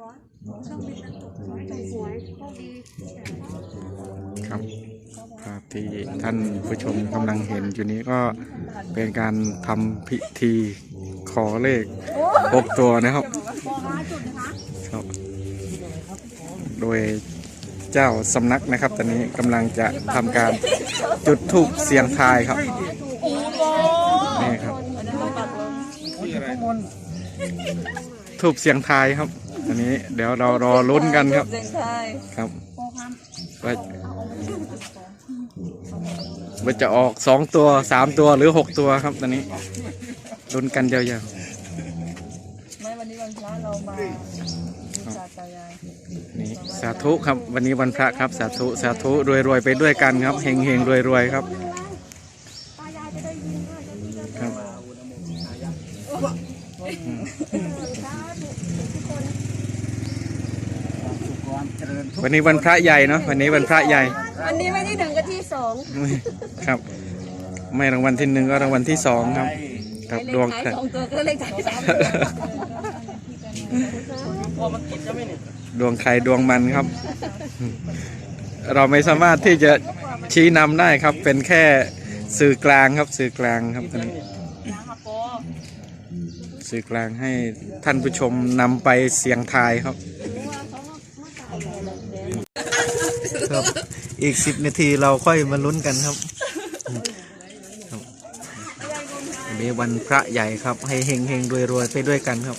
ครับภาพที่ท่านผู้ชมกำลังเห็นอยู่นี้ก็เป็นการทำพิธีขอเลขหกตัวนะครับครับ โดยเจ้าสำนักนะครับ ตอนนี้กำลังจะทำการจุดธูปเสียงทายครับนี่ครับทูบเสียงทายครับ อันนี้เดี๋ยวเรารอลุ้นกันครับ เสียงไทยครับว่าว่าจะออกสองตัวสามตัวหรือหกตัวครับตอนนี้ลุ้นกันยาวไม่วันนี้วันพระเรามาศาสตายายๆนี่สาธุครับวันนี้วันพระครับ สาธุสาธุรวยรวยๆไปด้วยกันครับเฮงเฮงรวยรวยๆครับครับ วันนี้วันพระใหญ่เนาะวันนี้วันพระใหญ่ วันนี้ไม่ได้หนึ่งกับที่สองครับ ไม่รางวัลที่หนึ่งก็รางวัลที่สองครับ ครับเลดวขงท้ายครับสองตัวก็เลขท้ายสามตัวดวงใครดวงมันครับ เราไม่สามารถที่จะชี้นำได้ครับ เป็นแค่สื่อกลางครับ สื่อกลางครับตอนนี้สื่อกลางให้ท่านผู้ชมนำไปเสียงทายครับ ครับ อีกสิบนาทีเราค่อยมาลุ้นกันครับครับวันนี้วันพระใหญ่ครับ ให้เฮงเฮงรวยรวยไปด้วยกันครับ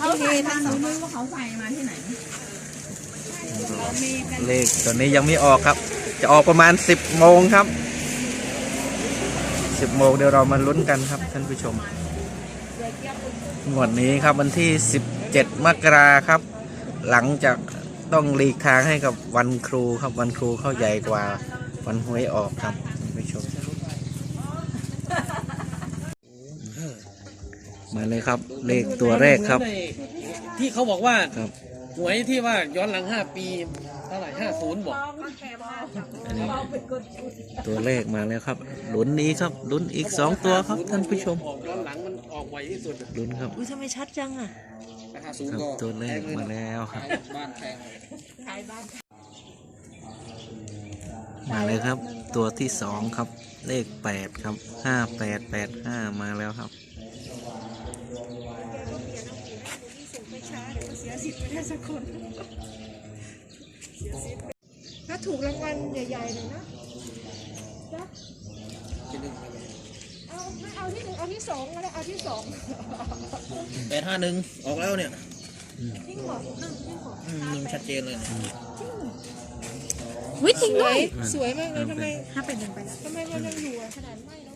เขาเฮทั้งสองมือว่าเขาใส่มาที่ไหนเลขตอนนี้ยังไม่ออกครับ จะออกประมาณ10โมงครับ10โมงเดี๋ยวเรามาลุ้นกันครับท่านผู้ชมงวดนี้ครับวันที่17มกราครับ หลังจาก ต้องหลีกทางให้กับวันครูครับวันครูเข้าใหญ่กว่าวันหวยออกครับท่านผู้ชมมาเลยครับ เลขตัวแรกครับ ที่เขาบอกว่าครับ หวยที่ว่าย้อนหลังห้าปีเท่าไหร่ห้าศูนย์บอกอันนี้ตัวเลขมาแล้วครับลุ้นนี้ครับลุ้นอีกสองตัวครับท่านผู้ชมออกย้อนหลังมันออกไวที่สุดลุ้นครับ อุ้ยทำไมชัดจังอะ ห้าศูนคย์รับก็ตัวเลขมาแล้วครับ บ้านแพงมาเลยครับ ตัวที่สองครับ เลขแปดครับห้าแปดแปดห้ามาแล้วครับถ้าถูกรางวัลใหญ่ๆเลยนะนะที่หนึ่ง เอาไม่เอาที่หนึ่งเอาที่สองก็ได้เอาที่สองแปดห้าหนึ่งออกแล้วเนี่ยจริงเหรอหนึ่งจริงเหรออืมหนึ่งชัดเจนเลยวิจริงด้วยสวยมากเลยทำไมถ้าเป็นหนึ่งไปแล้วทำไมมันยังอยู่อะขนาดไม่แล้ว